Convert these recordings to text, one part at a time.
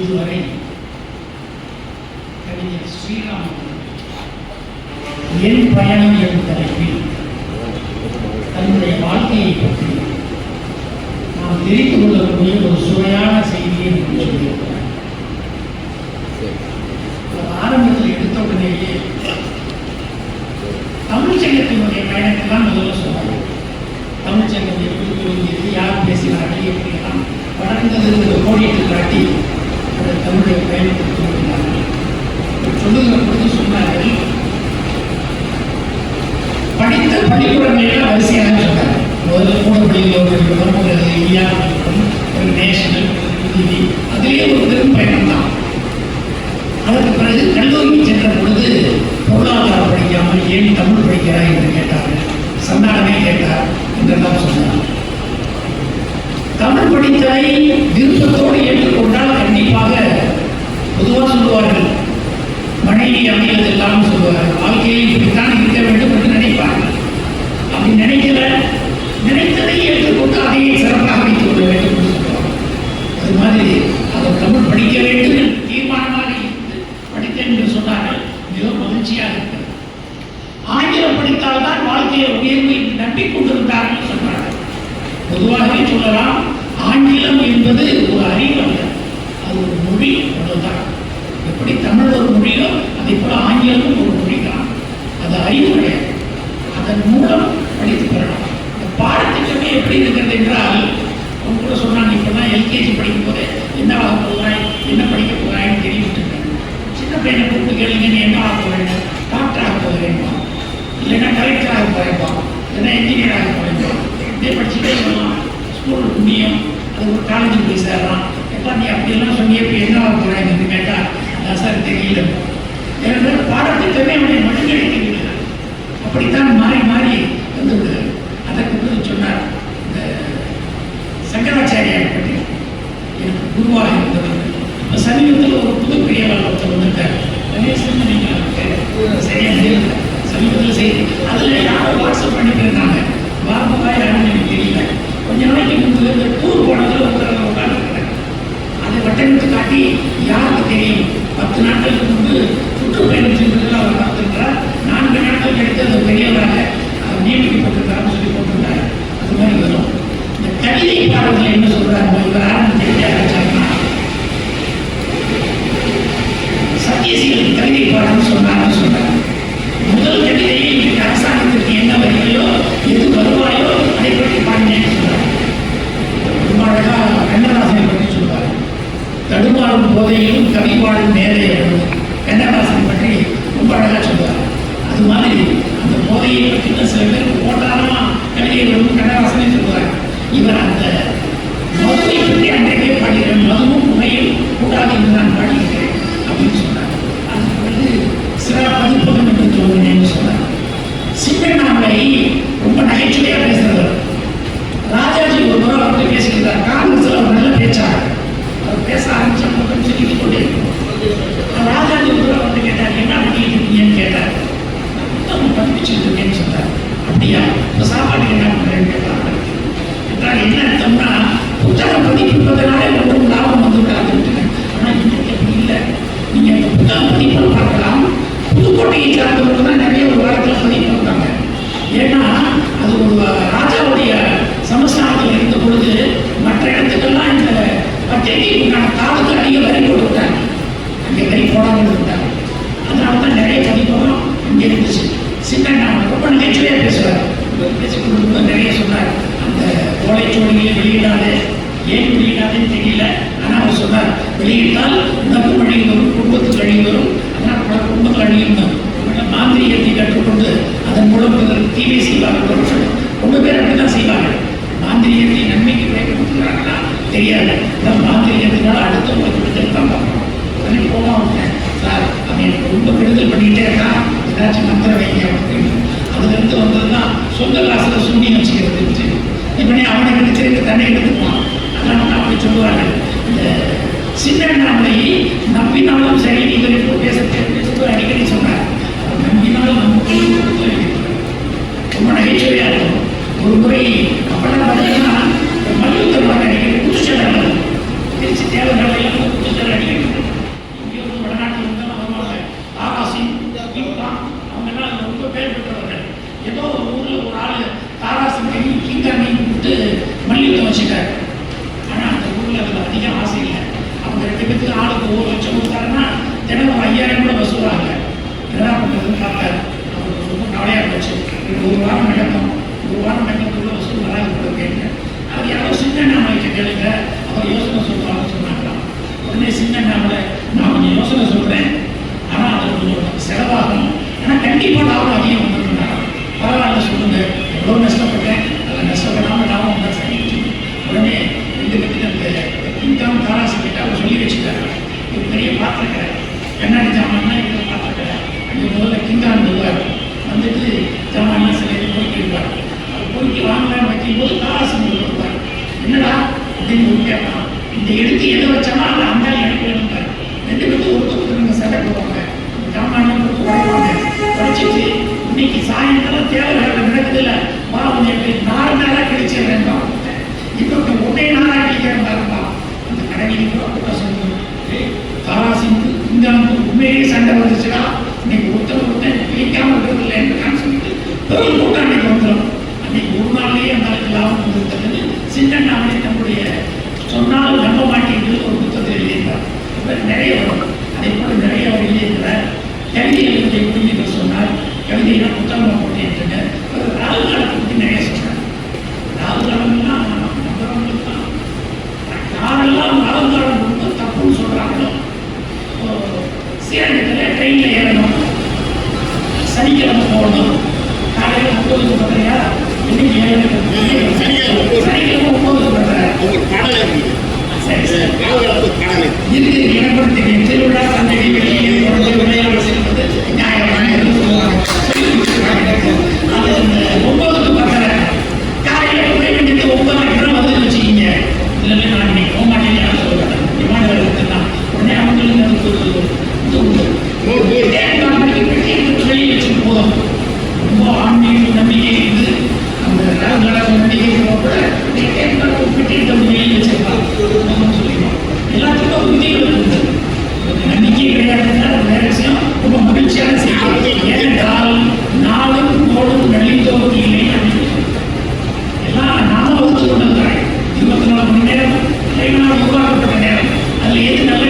இதுவரை கவிஞர் ஸ்ரீராம் என் பயணம் என்ற தலைப்பில் தன்னுடைய வாழ்க்கையை பற்றி நாம் தெரிந்து கொள்ளக்கூடிய ஒரு சுவையான செய்தியை நமக்கு சொல்லியிருக்கிறார் ஆரம்பத்தில் எடுத்த உடனேயே தமிழ்ச்சங்கத்தினுடைய பயணத்தெல்லாம் முதல்ல சொன்னாங்க தமிழ்ச்சங்கத்தை எப்படி யார் பேசினார்கள் எப்படி எப்படியெல்லாம் வளர்ந்தது கோடிட்டு காட்டி தன்னுடைய பயணத்தை துவங்கினார்கள் பொழுது சொன்னார்கள் படித்த வரிசையாக முதல்ல ஒரு ஒரு இந்தியா ஒரு நேஷனல் அதிலே ஒரு பெரும் பயணம் தான் அதற்கு பிறகு கல்லூரிக்கு சென்ற பொழுது பொருளாதாரம் படிக்காமல் ஏன் தமிழ் படிக்கிறாய் என்று கேட்டார்கள் சந்தானமே கேட்டார் என்றெல்லாம் சொன்னார் தமிழ் படித்ததை விருப்பத்தோடு ஏற்றுக்கொண்டால் கண்டிப்பாக பொதுவாக சொல்லுவார்கள். மனைவி அமைவதெல்லாம் சொல்லுவார்கள். வாழ்க்கையில் இப்படித்தான் இருக்க வேண்டும் என்று நினைப்பார்கள். அப்படி நினைக்கல நினைத்ததை ஏற்றுக்கொண்டு அதையே சிறப்பாக வைத்துக் கொள்ள வேண்டும் என்று சொல்லுவார்கள். அது மாதிரி அவர் தமிழ் படிக்க வேண்டும் என்று தீர்மானமாக இருந்து படித்தேன் என்று சொன்னார்கள் மிகவும் மகிழ்ச்சியாக இருக்கிறது ஆங்கிலம் படித்தால்தான் வாழ்க்கையை உயர்வு என்று நம்பிக்கொண்டிருந்தார்கள் சொன்னார்கள் பொதுவாகவே சொல்லலாம் ஆங்கிலம் என்பது ஒரு அறிவு அல்ல அது ஒரு மொழி அவ்வளவுதான் எப்படி தமிழ் ஒரு மொழியோ அதே போல ஆங்கிலமும் ஒரு மொழி தான் அது அறிவு கிடையாது அதன் மூலம் படித்து பெறலாம் இந்த பாடத்திட்டமே எப்படி இருக்கிறது என்றால் அவங்க கூட சொன்னாங்க இப்போ தான் எல்கேஜி படிக்கும் போதே என்ன ஆக போகிறாய் என்ன படிக்க போகிறாய்னு தெரிவிட்டு சின்ன பையனை கூப்பிட்டு நீ என்ன ஆக வேண்டும் டாக்டராக ஆக போகிறேன்பா இல்லைன்னா கலெக்டராக ஆக போகிறேன்பா இல்லைன்னா இன்ஜினியர் ஆக போகிறேன்பா இப்படியே படிச்சுட்டே சொல்லலாம் ஸ்கூல் முடியும். அது ஒரு காலேஜுக்கு போய் சேரலாம். எப்பா நீ அப்படியெல்லாம் சொன்னி இப்போ என்ன ஆக போகிறேன் என்று கேட்டால் அதான் சார் தெரியல ஏன்னா பாடத்திட்டமே அவனை மனநிலைக்கிறது அப்படித்தான் மாறி மாறி வந்து விடுகிறது அதற்கு பிறகு சொன்னார் இந்த சங்கராச்சாரியார் பற்றி எனக்கு குருவாக இருந்தவர் இப்போ சமீபத்தில் ஒரு புது பெரியவர் ஒருத்தர் வந்திருக்கார் கணேசன் நீங்கள் சரியா தெரியல சமீபத்தில் செய்தி அதில் யாரோ வாட்ஸ்அப் பண்ணியிருந்தாங்க பாபுவா யாருன்னு எனக்கு தெரியல கொஞ்ச நாளைக்கு முன்பு இந்த டூர் போனதில் ஒருத்தர் உட்காந்துருக்காங்க அதை வட்டமிட்டு காட்டி யார் தடுமாறும் போதையிலும் கவிப்பாடும் பாடும் மேதையும் பற்றி ரொம்ப அழகாக சொல்வார் அது மாதிரி அந்த போதையை பற்றி சில பேருக்கு போட்டாலும் கவிதை வரும் கண்ணதாசனே சொல்வார் இவர் அந்த மதுவை பற்றி அன்றைக்கே பாடுகிறேன் மதுவும் புகையும் கூடாது என்று நான் பாடுகிறேன் அப்படின்னு சொன்னார் அதுக்கு வந்து சில பதிப்பகம் என்று தோன்றினேன்னு சொன்னார் சின்னண்ணாமலை ரொம்ப நகைச்சுவையாக பேசுகிறவர் சின்ன நம்மளை நம்பினாலும் சரி நீங்கள் இப்போ பேச பேசுவது அடிக்கடி சொன்னார். நம்பினாலும் நம்ம ரொம்ப நகைச்சுவையாக இருக்கும். ஒரு முறை கண்டிப்பாக லாபம் அதிகம் வந்துருந்தாங்க பரவாயில்ல சொல்லுங்க எவ்வளோ நஷ்டப்பட்டேன் அதை நஷ்டப்படாமல் லாபம் வந்தால் சரி உடனே ரெண்டு கட்டி அந்த இன்கம் தாராசி கிட்ட அவர் சொல்லி வச்சுட்டாரு ஒரு பெரிய பார்த்துருக்காரு கண்ணாடி ஜாமான்னா இதில் பார்த்துருக்காரு அங்கே முதல்ல கிங்கான் வருவார் வந்துட்டு ஜாமான்னா சில போய்க்கு இருப்பார் போய்க்கு வாங்கலாம்னு வைக்கும்போது தாராசி வருவார் என்னடா அப்படின்னு கேட்பான். இந்த எடுத்து எதை வச்சாலும் அந்த அந்த சின்ன நம்முடைய சொன்னாலும் நம்ப மாட்டேங்குது ஒரு புத்தகத்தில் எழுதியிருந்தார் இவர் நிறைய அவங்க கடலை சரி சார் காலவரத்து கடலை இது இனப்படுத்தி வெளியே cliente não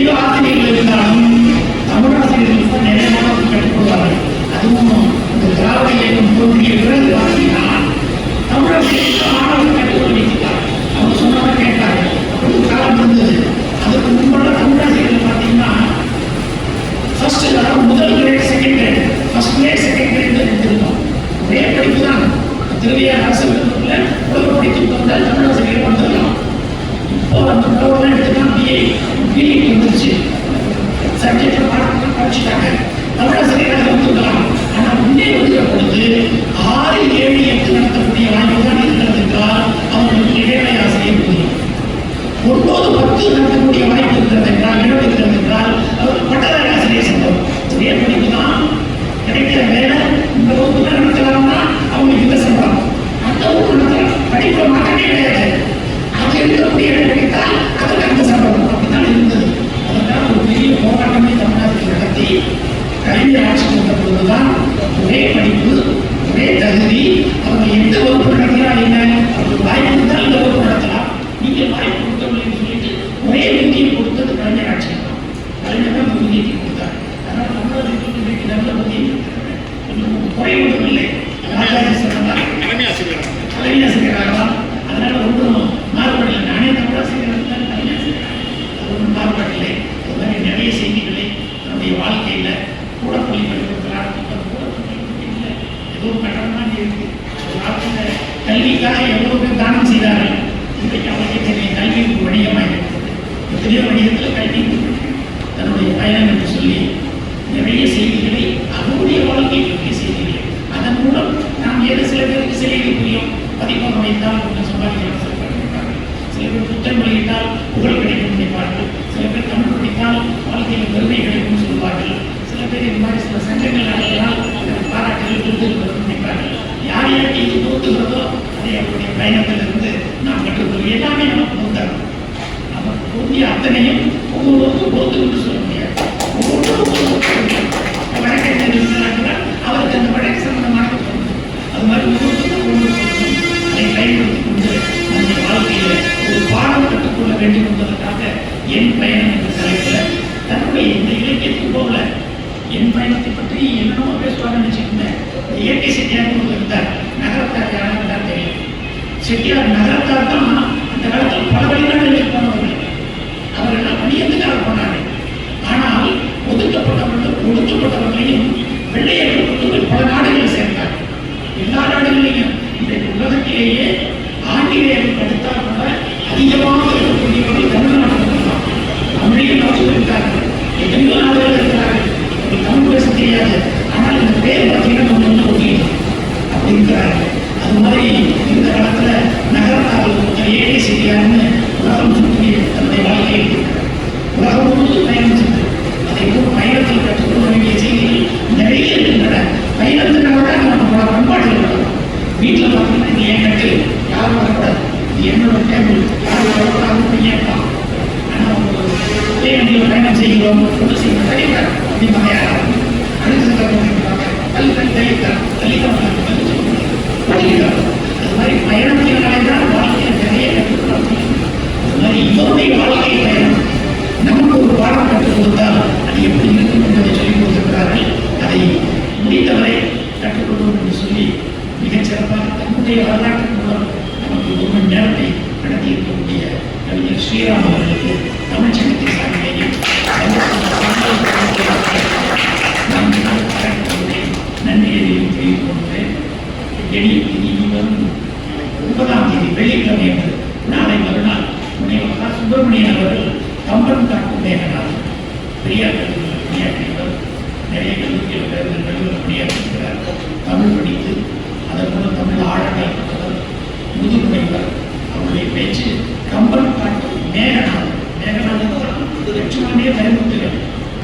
you. போராட்டமே தமிழ்நாட்டில் நடத்தி கல்வி ஆட்சி கொண்ட போதுதான் ஒரே படிப்பு ஒரே தகுதி. அவங்க எந்த வகுப்பு நடத்தினா என்ன? அவங்களுக்கு வாய்ப்பு இருந்தால் இந்த வகுப்பு நடத்தலாம். நீங்கள் வாய்ப்பு கொடுத்தவங்கன்னு சொல்லிட்டு ஒரே விதியை கொடுத்தது கலைஞர் ஆட்சி. கலைஞர் தான் விதியை கொடுத்தார். அதனால் தமிழகத்தில் இன்றைக்கு நல்ல விதியை கொடுத்தாங்க இல்லை. ராஜாஜி சொன்னதா தலைமையாசிரியராகலாம் செய்தார்கள் இன்றைக்கு அவர்களுக்கு என்னை கல்விக்கு வணிகமாக இருக்கிறது பெரிய வணிகத்தில் கல்வி தன்னுடைய பயணம் என்று சொல்லி யாருக்கு அதை அவருடைய பயணத்திலிருந்து நாம் கற்றுக்கொள்வோம் எல்லாமே நமக்கு பொருந்தாகும் நமக்கு பொருந்திய அத்தனையும் ஒவ்வொருவருக்கும் பொருந்தும் என்று சொல்ல முடியாது. ஒவ்வொருவருக்கும் ஒவ்வொரு வழக்கறிஞர் அவருக்கு அந்த வழக்கு சம்பந்தமான அது மாதிரி ஒவ்வொருத்தருக்கும் ஒவ்வொரு அதை பயன்படுத்திக் கொண்டு நம்முடைய வாழ்க்கையில் ஒரு பாடம் கற்றுக்கொள்ள வேண்டும் என்பதற்காக என் பயணம் என்ற தலைப்பில் தன்னுடைய இந்த இலக்கியத்துக்கு போகல. என் பயணத்தை பற்றி என்னென்னமோ பேசுவாங்கன்னு வச்சுக்கோங்க இயற்கை செட்டியார் ஒருவர் இருந்தார். நகரத்தார் யாரும் தான் தெரியும். செட்டியார் நகரத்தார் தான் அந்த காலத்தில் பல வெளிநாடுகளுக்கு போனவர்கள் அவர்கள் பணியத்துக்காக போனாங்க ஆனால் ஒதுக்கப்பட்டவர்கள் ஒடுக்கப்பட்டவர்களையும் வெள்ளையர்கள் கொண்டு பல நாடுகளில் சேர்ந்தார். எல்லா நாடுகளிலையும் இன்றைக்கு உலகத்திலேயே ஆங்கிலேயர்கள் அடுத்தால் கூட அதிகமாக இருக்கக்கூடியவர்கள் தமிழ்நாடு தான் தமிழையும் அவர்கள் இருக்கார்கள் எத்தனையோ நாடுகள் இருக்கிறார்கள் அவர்கள் தமிழ் பேச தெரியாது ஆனால் இந்த பேர் பார்த்தீங்கன்னா நம்ம வந்து ஒட்டிடும் அப்படி இருக்கிறார்கள் அது மாதிரி இந்த காலத்துல நகரத்தார்கள் ஒருத்தர் ஏழை செய்யாருன்னு உலகம் சுற்றி தன்னுடைய வாழ்க்கையை இருக்கிறார். உலகம் முழுவதும் பயணம் செய்து அதை போல் பயணத்தில் கற்றுக்கொள்ள வேண்டிய செய்திகள் நிறைய இருக்கின்றன பயணத்தினால தான் நம்ம பல பண்பாடுகள் வரும் வீட்டில் பார்த்தீங்கன்னா இது என் கட்டு யாரும் வரக்கூடாது இது என்னோட டேபிள் யாரும் வரக்கூடாதுன்னு ஏற்பான் ஆனால் ஒரே வண்டியில் பயணம் செய்கிறோம் ஒன்று செய்ய தலைவர் அப்படிம்பாங்க யாராவது அடுத்த சட்டத்தை தள்ளி தள்ளி தள்ளித்தான் தள்ளித்தான் புரியுதா? அது மாதிரி பயணத்தினாலே தான் வாழ்க்கையில் நிறைய கற்றுக்கொள்ள முடியும் வாழ்க்கை பயணம் நமக்கு ஒரு பாடம் கற்றுக் கொடுத்தால் அது எப்படி இருக்கும் என்பதை சொல்லிக் கொடுத்திருக்கிறார்கள் அதை முடித்தவரை கற்றுக்கொள்வோம் என்று சொல்லி தன்னுடைய வரலாற்று மூலம் நமக்கு ஒரு மணி நேரத்தை நடத்தி இருக்கக்கூடிய கவிஞர் ஸ்ரீராம் அவர்களுக்கு தமிழ் சங்கத்தின் நன்றியையும் தெரிவித்துக் கொள்கிறேன் முப்பதாம் தேதி வெள்ளிக்கிழமை என்று நாளை மறுநாள் சுப்பிரமணியன் அவர்கள் கம்பன் காக்கும் மேகநாத் பெரியார் பணியாற்றியவர் நிறைய கல்லூரியில் வேறு பணியாற்றியிருக்கிறார் தமிழ் படித்து அதன் மூலம் தமிழ் ஆழங்கள் பெற்றவர் அவருடைய பேச்சு கம்பன் காட்டு மேகநாத் மேகநாத் ஒரு லட்சுமணனே பயன்படுத்துகிறார்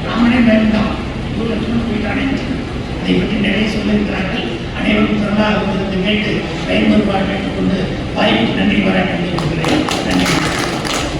ராமனே பயன்தான் ஒரு லட்சுமணன் போயிட்டானே அதை பற்றி நிறைய சொல்லியிருக்கிறார்கள். அனைவரும் திறனாக வந்திருந்து கேட்டு பயன்படுவார்கள் கொண்டு வாய்ப்புக்கு நன்றி பாராட்டுகிறேன்.